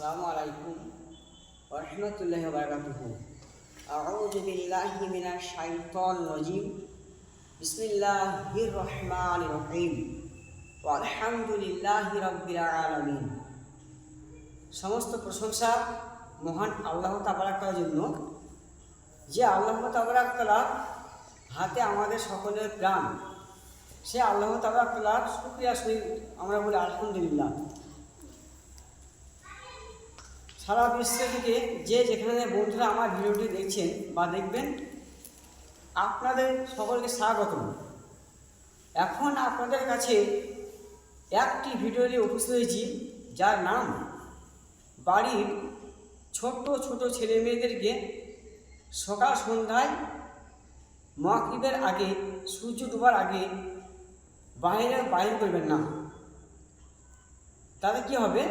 আসসালামু আলাইকুম রহমতুল্লাহ বারকাতুহু আউযু বিল্লাহি মিনাশ শাইতানির রাজিম। বিসমিল্লাহির রহমানির রহিম। আলহামদুলিল্লাহি রাব্বিল আলামিন। সমস্ত প্রশংসা মহান আল্লাহ তাবারাকার জন্য। যে আল্লাহ তাবারাকালা হাতে আমাদের সকলের প্রাণ, সে আল্লাহ তাবারাকালার শুক্রিয়া সহিত আমরা বলি আলহামদুলিল্লাহ। সারা বিশ্ব থেকে যে যেখানে বন্ধুরা আমার ভিডিওটি দেখছেন বা দেখবেন, আপনাদের সকলকে স্বাগত এখন আপনাদের কাছে একটি ভিডিও নিয়ে উপস্থিত হয়েছি, যার নাম বাড়ির ছোট্ট ছোট ছেলে মেয়েদেরকে সকাল সন্ধ্যায় মাগরিবের আগে, সূর্য ডোবার আগে বাইরে বাইরে করবেন না। তাতে কি হবে?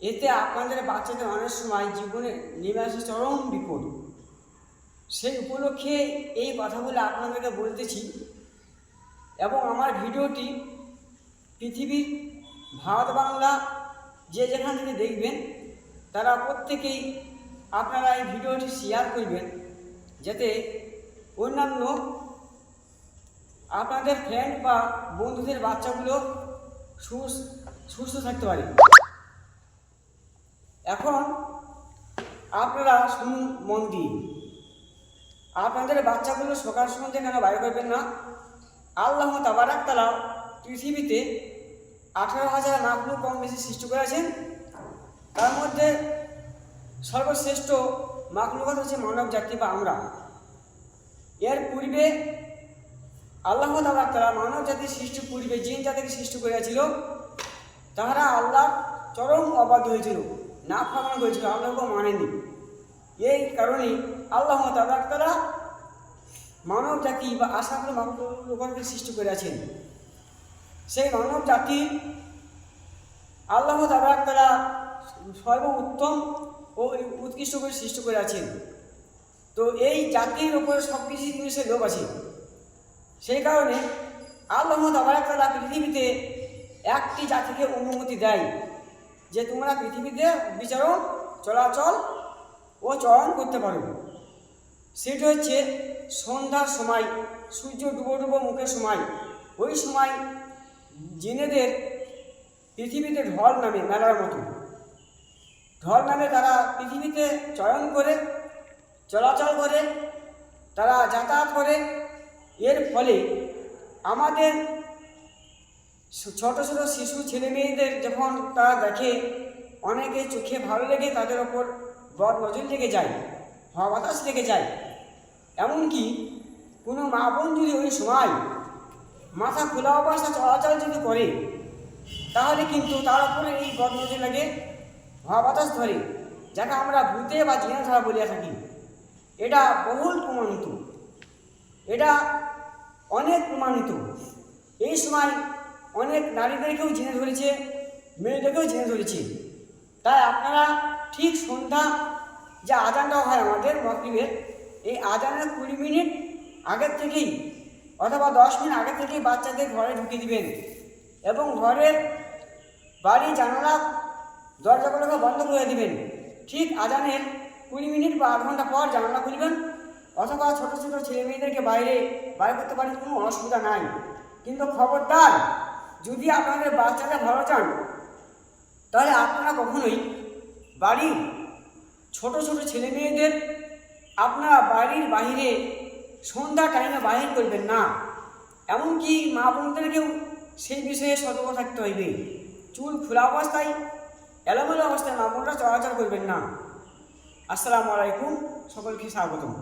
এতে আপনাদের বাচ্চাদের অনেক সময় জীবনে নেমে আসে চরম বিপদ। সেই উপলক্ষে এই কথাগুলো আপনাদেরকে বলতেছি এবং আমার ভিডিওটি পৃথিবীর ভারত বাংলা যে যেখান থেকে দেখবেন, তারা প্রত্যেকেই আপনারা এই ভিডিওটি শেয়ার করবেন যাতে অন্যান্য আপনাদের ফ্রেন্ড বা বন্ধুদের বাচ্চাগুলো সুস- সুস্থ থাকতে পারে। এখন আপনারা শুনুন মন দিয়ে আপনাদের বাচ্চাগুলো সকাল সন্ধ্যে কেন বাইরে করবেন না? আল্লাহ তাবারাক তালা পৃথিবীতে আঠারো হাজার নাকলু কম বেশি সৃষ্টি করেছেন। তার মধ্যে সর্বশ্রেষ্ঠ মাকলুকাত হচ্ছে মানব জাতি বা আমরা। এর পূর্বে আল্লাহ তাবারাক তালা মানব জাতির সৃষ্টি পূর্বে জিন জাতিকে সৃষ্টি করেছিল। তাহারা আল্লাহ চরম অবাধ্য হয়েছিল। না ফামান করেছিল আল্লাহকে মানেনি। এই কারণেই আল্লাহ তালা মানব জাতি বা আশাগুলো মানব লোককে সৃষ্টি করেছেন সেই মানব জাতি আল্লাহ তালা সর্ব উত্তম ও উৎকৃষ্ট করে সৃষ্টি করে আছেন। তো এই জাতির উপরে সব কিছু জিনিসের লোভ আছে। সেই কারণে আল্লাহ তালা পৃথিবীতে একটি জাতিকে অনুমতি দেয়। যে তোমরা পৃথিবীতে বিচারণ চলাচল ও চয়ন করতে পারো। সেটি হচ্ছে সন্ধ্যার সময়, সূর্য ডুবো ডুবো মুখের সময়। ওই সময় জেনেদের পৃথিবীতে ঢল নামে মেলার মতো। ঢল নামে তারা পৃথিবীতে চয়ন করে, চলাচল করে, তারা যাতায়াত করে। এর ফলে আমাদের ছোট ছোট শিশু ছেলে মেয়েদের যখন তারা দেখে, অনেকে চোখে ভালো লেগে তাদের ওপর বদ নজর লেগে যায় হওয়া বাতাস লেগে যায়। এমনকি কোনো মা বোন যদি ওই সময় মাথা খোলা অবস্থা চলাচল যদি করে, তাহলে কিন্তু তার উপরে এই বদ নজর লাগে হওয়া বাতাস ধরে, যাকে আমরা ভূতে বা জিনা ধরা বলিয়া থাকি। এটা বহুল প্রমাণিত। এটা অনেক প্রমাণিত। এই সময় অনেক নারীদেরকেও জেনে ধরেছে, মেয়েদেরকেও জেনে ধরেছে। তাই আপনারা ঠিক সন্ধ্যা যে আজানটা হয় আমাদের মকরিবের এই আজানের কুড়ি মিনিট আগের থেকেই অথবা দশ মিনিট আগে থেকেই বাচ্চাদের ঘরে ঢুকে দিবেন এবং ঘরের বাড়ি, জানালা, দরজাগুলোকে বন্ধ করে দিবেন। ঠিক আজানের কুড়ি মিনিট বা আধ ঘণ্টা পর জানালা খুলবেন, অথবা ছোটো ছোটো ছেলে মেয়েদেরকে বাইরে বাইরে করতে পারেন, কোনো অসুবিধা নাই। কিন্তু খবরদার যদি আপনাদের বাচ্চাকে ভালো চান, তাহলে আপনারা কখনোই বাড়ির ছোট ছোট ছেলে মেয়েদের আপনারা বাড়ির বাইরে সন্ধ্যা টাইমে বাহির করবেন না। এমনকি মা বোনদেরকেও সেই বিষয়ে সতর্ক থাকতে হইবে। চুল খোলা অবস্থায়, এলোমেলো অবস্থায় মা বোনরা চলাচল করবেন না। আসসালামু আলাইকুম, সকলকে স্বাগতম।